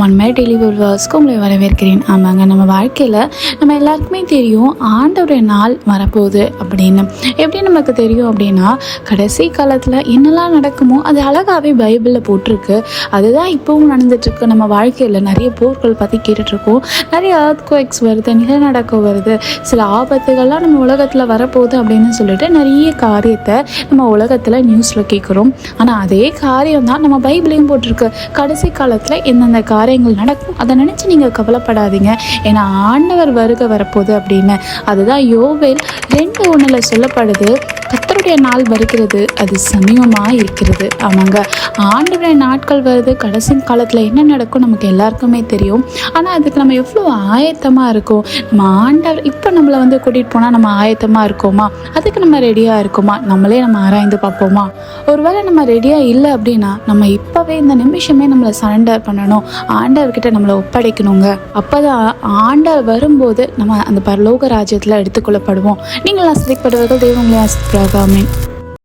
One மே daily வியூவர்ஸ்க்கு உங்களை வரவேற்கிறேன். ஆமாங்க நம்ம வாழ்க்கையில் நம்ம எல்லாருக்குமே தெரியும் ஆண்டவருடைய நாள் வரப்போகுது அப்படின்னு. எப்படி நமக்கு தெரியும் அப்படின்னா கடைசி காலத்தில் என்னெல்லாம் நடக்குமோ அது அழகாகவே பைபிளில் போட்டிருக்கு. அதுதான் இப்போவும் நடந்துட்டுருக்கு. நம்ம வாழ்க்கையில் நிறைய போர்கள் பற்றி கேட்டுட்ருக்கோம் நிறைய earthquakes வருது நிலநடக்கம் வருது. சில ஆபத்துகள்லாம் நம்ம உலகத்தில் வரப்போகுது அப்படின்னு சொல்லிட்டு நிறைய காரியத்தை நம்ம உலகத்தில் நியூஸில் கேட்குறோம் ஆனால் அதே காரியம் தான் நம்ம பைபிளையும் போட்டிருக்கு. கடைசி காலத்தில் எந்தெந்த காரியங்கள் நடக்கும். அதை நினச்சி நீங்கள் கவலைப்படாதீங்க. ஏன்னா ஆண்டவர் வருகை வரப்போகுது அப்படின்னு. அதுதான் யோவேல் ரெண்டு ஒன்றில் சொல்லப்படுது. கத்தருடைய நாள் வருகிறது. அது சமீபமாக இருக்கிறது. ஆமாங்க. ஆண்டவருடைய நாட்கள் வருது கடைசி காலத்தில் என்ன நடக்கும் நமக்கு எல்லாருக்குமே தெரியும். ஆனால் அதுக்கு நம்ம எவ்வளோ ஆயத்தமாக இருக்கோம்? நம்ம ஆண்டவர் இப்போ நம்மளை வந்து கூட்டிகிட்டு போனால் நம்ம ஆயத்தமாக இருக்கோமா? அதுக்கு நம்ம ரெடியாக இருக்கோமா? நம்மளே நம்ம ஆராய்ந்து பார்ப்போமா? ஒருவேளை நம்ம ரெடியாக இல்லை அப்படின்னா நம்ம இப்போவே இந்த நிமிஷமே நம்மளை சரண்டர் பண்ணணும். ஆண்டவர்கிட்ட நம்மளை ஒப்படைக்கணுங்க. அப்போ தான் ஆண்டவர் வரும்போது நம்ம அந்த பரலோக ராஜ்யத்தில் எடுத்துக்கொள்ளப்படுவோம். நீங்கள் ஆசிரியப்படுவர்கள் தெய்வங்களை ஆசிரியராகாமே